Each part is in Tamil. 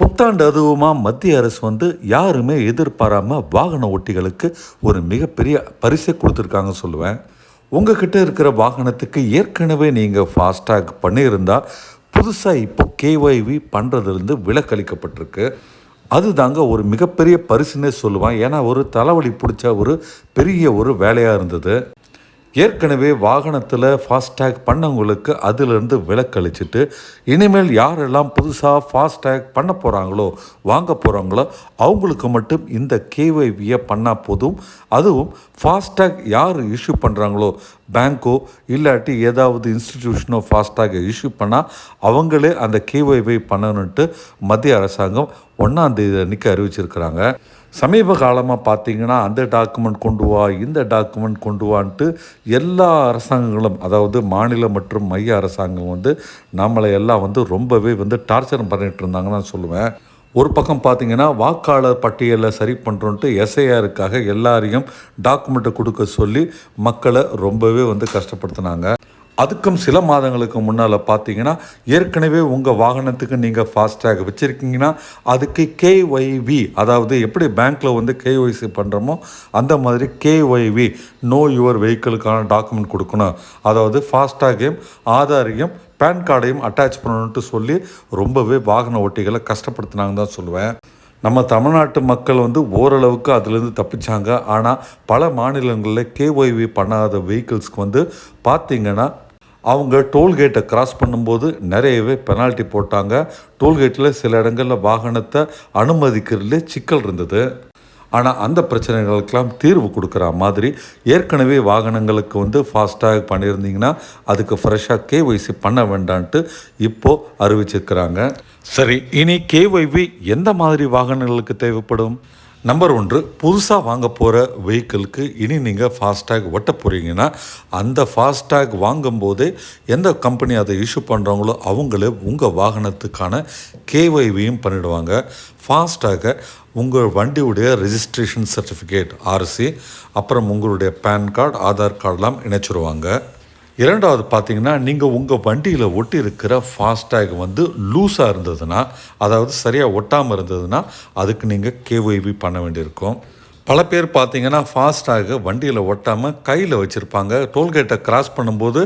புத்தாண்டு அதுவுமா மத்திய அரசு வந்து யாருமே எதிர்பாராமல் வாகன ஓட்டிகளுக்கு ஒரு மிகப்பெரிய பரிசை கொடுத்துருக்காங்க சொல்லுவேன். உங்ககிட்ட இருக்கிற வாகனத்துக்கு ஏற்கனவே நீங்கள் ஃபாஸ்டாக் பண்ணியிருந்தால் புதுசாக இப்போ கேஒய்வி பண்ணுறதுலேருந்து விலக்களிக்கப்பட்டிருக்கு. அதுதாங்க ஒரு மிகப்பெரிய பரிசுன்னே சொல்லுவேன் ஏன்னா ஒரு தலைவலி பிடிச்ச ஒரு பெரிய ஒரு வேலையாக இருந்தது. ஏற்கனவே வாகனத்தில் ஃபாஸ்டேக் பண்ணவங்களுக்கு அதிலிருந்து விலக்களிச்சிட்டு இனிமேல் யாரெல்லாம் புதுசாக ஃபாஸ்டேக் பண்ண போகிறாங்களோ வாங்க போகிறாங்களோ அவங்களுக்கு மட்டும் இந்த கேஒய்வியை பண்ணால் போதும். அதுவும் ஃபாஸ்டேக் யார் இஷ்யூ பண்ணுறாங்களோ பேங்க்கோ இல்லாட்டி ஏதாவது இன்ஸ்டிடியூஷனோ ஃபாஸ்டாக இஷ்யூ பண்ணால் அவங்களே அந்த கேஒய்வை பண்ணணுன்ட்டு மத்திய அரசாங்கம் ஒன்றாந்தேதி அன்றைக்கி அறிவிச்சிருக்கிறாங்க. சமீப காலமாக பார்த்தீங்கன்னா அந்த டாக்குமெண்ட் கொண்டு வா இந்த டாக்குமெண்ட் கொண்டு வான்ட்டு எல்லா அரசாங்கங்களும் அதாவது மாநில மற்றும் மைய அரசாங்கம் வந்து நம்மளை எல்லாம் வந்து ரொம்பவே வந்து டார்ச்சர் பண்ணிகிட்டு இருந்தாங்கன்னு நான் சொல்லுவேன். ஒரு பக்கம் பார்த்தீங்கன்னா வாக்காளர் பட்டியலை சரி பண்ணுறோன்ட்டு எஸ்ஐஆருக்காக எல்லாரையும் டாக்குமெண்ட்டை கொடுக்க சொல்லி மக்களை ரொம்பவே வந்து கஷ்டப்படுத்தினாங்க. அதுக்கும் சில மாதங்களுக்கு முன்னால் பார்த்தீங்கன்னா ஏற்கனவே உங்கள் வாகனத்துக்கு நீங்கள் ஃபாஸ்டேக் வச்சுருக்கீங்கன்னா அதுக்கு கேஒய்வி அதாவது எப்படி பேங்க்கில் வந்து கேஒய்சி பண்ணுறோமோ அந்த மாதிரி கேஒய்வி நோ யுவர் வெஹிக்கிளுக்கான டாக்குமெண்ட் கொடுக்கணும். அதாவது ஃபாஸ்டேகையும் ஆதாரையும் பேன் கார்டையும் அட்டாச் பண்ணணுன்ட்டு சொல்லி ரொம்பவே வாகன ஓட்டிகளை கஷ்டப்படுத்தினாங்க தான் சொல்லுவேன். நம்ம தமிழ்நாட்டு மக்கள் வந்து ஓரளவுக்கு அதுலேருந்து தப்பிச்சாங்க. ஆனால் பல மாநிலங்களில் கேஒய்வி பண்ணாத வெஹிக்கிள்ஸ்க்கு வந்து பார்த்திங்கன்னா அவங்க டோல்கேட்டை கிராஸ் பண்ணும்போது நிறையவே பெனால்ட்டி போட்டாங்க. டோல்கேட்டில் சில இடங்களில் வாகனத்தை அனுமதிக்கிறதுலே சிக்கல் இருந்தது. ஆனால் அந்த பிரச்சனைகளுக்கெல்லாம் தீர்வு கொடுக்குற மாதிரி ஏற்கனவே வாகனங்களுக்கு வந்து ஃபாஸ்டாக பண்ணியிருந்தீங்கன்னா அதுக்கு ஃப்ரெஷ்ஷாக கேஒய்சி பண்ண வேண்டான்ட்டு இப்போது அறிவிச்சிருக்கிறாங்க. சரி இனி கேஒய்வி எந்த மாதிரி வாகனங்களுக்கு தேவைப்படும்? நம்பர் ஒன்று புதுசாக வாங்க போகிற வெஹிக்கிளுக்கு இனி நீங்கள் ஃபாஸ்டேக் ஒட்ட போகிறீங்கன்னா அந்த ஃபாஸ்டேக் வாங்கும்போதே எந்த கம்பெனி அதை இஷ்யூ பண்ணுறாங்களோ அவங்களே உங்கள் வாகனத்துக்கான கேஒய்வியும் பண்ணிவிடுவாங்க ஃபாஸ்டேகை உங்கள் வண்டியுடைய ரெஜிஸ்ட்ரேஷன் சர்டிஃபிகேட் ஆர்சி அப்புறம் உங்களுடைய பேன் கார்டு ஆதார் கார்டெலாம் இணைச்சிருவாங்க. இரண்டாவது பார்த்தீங்கன்னா நீங்கள் உங்கள் வண்டியில் ஒட்டி இருக்கிற ஃபாஸ்டேக் வந்து லூஸாக இருந்ததுன்னா அதாவது சரியாக ஒட்டாமல் இருந்ததுன்னா அதுக்கு நீங்கள் கேஒய்வி பண்ண வேண்டியிருக்கும். பல பேர் பார்த்தீங்கன்னா ஃபாஸ்டாக வண்டியில் ஒட்டாமல் கையில் வச்சுருப்பாங்க. டோல்கேட்டை கிராஸ் பண்ணும்போது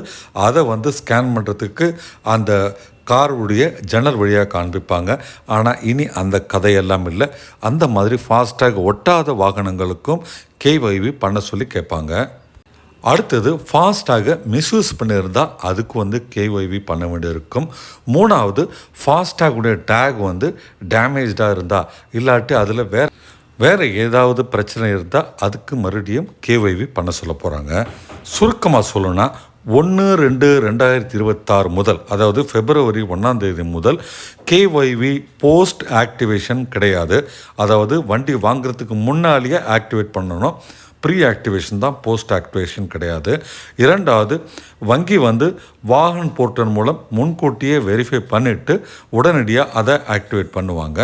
அதை வந்து ஸ்கேன் பண்ணுறதுக்கு அந்த காருடைய ஜன்னல் வழியாக காண்பிப்பாங்க. ஆனால் இனி அந்த கதையெல்லாம் இல்லை. அந்த மாதிரி ஃபாஸ்டாக ஒட்டாத வாகனங்களுக்கும் கேஒய்வி பண்ண சொல்லி கேட்பாங்க. அடுத்தது ஃபாஸ்ட்டாக மிஸ்யூஸ் பண்ணியிருந்தால் அதுக்கு வந்து கேஒய்வி பண்ண வேண்டியிருக்கும். மூணாவது ஃபாஸ்டாகுடைய டேக் வந்து டேமேஜாக இருந்தால் இல்லாட்டி அதில் வேற வேறு ஏதாவது பிரச்சனை இருந்தால் அதுக்கு மறுபடியும் கேஒய்வி பண்ண சொல்ல போகிறாங்க சுருக்கமாக சொல்லணும்னா ஒன்று ரெண்டு ரெண்டாயிரத்தி இருபத்தாறு முதல் அதாவது பிப்ரவரி ஒன்றாம் தேதி முதல் கேஒய்வி போஸ்ட் ஆக்டிவேஷன் கிடையாது. அதாவது வண்டி வாங்குறதுக்கு முன்னாலேயே ஆக்டிவேட் பண்ணணும். ப்ரீ ஆக்டிவேஷன் தான் போஸ்ட் ஆக்டிவேஷன் கிடையாது. இரண்டாவது வங்கி வந்து வாகன் போர்ட்டல் மூலம் முன்கூட்டியே வெரிஃபை பண்ணிவிட்டு உடனடியாக அதை ஆக்டிவேட் பண்ணுவாங்க.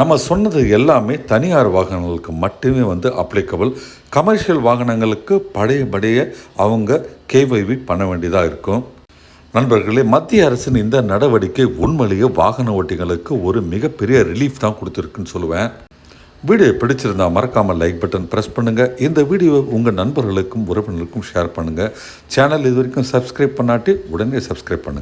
நம்ம சொன்னது எல்லாமே தனியார் வாகனங்களுக்கு மட்டுமே வந்து அப்ளிகபிள் கமர்ஷியல் வாகனங்களுக்கு பழையபடிய அவங்க கேவைவி பண்ண வேண்டியதாக இருக்கும். நண்பர்களே மத்திய அரசின் இந்த நடவடிக்கை உண்மையிலேயே வாகன ஓட்டிகளுக்கு ஒரு மிகப்பெரிய ரிலீஃப் தான் கொடுத்துருக்குன்னு சொல்லுவேன். வீடியோ பிடிச்சிருந்தா மறக்காமல் லைக் பட்டன் ப்ரெஸ் பண்ணுங்கள் இந்த வீடியோவை உங்கள் நண்பர்களுக்கும் உறவினருக்கும் ஷேர் பண்ணுங்கள் சேனல் இது வரைக்கும் சப்ஸ்கிரைப் பண்ணாட்டி உடனே சப்ஸ்கிரைப் பண்ணுங்கள்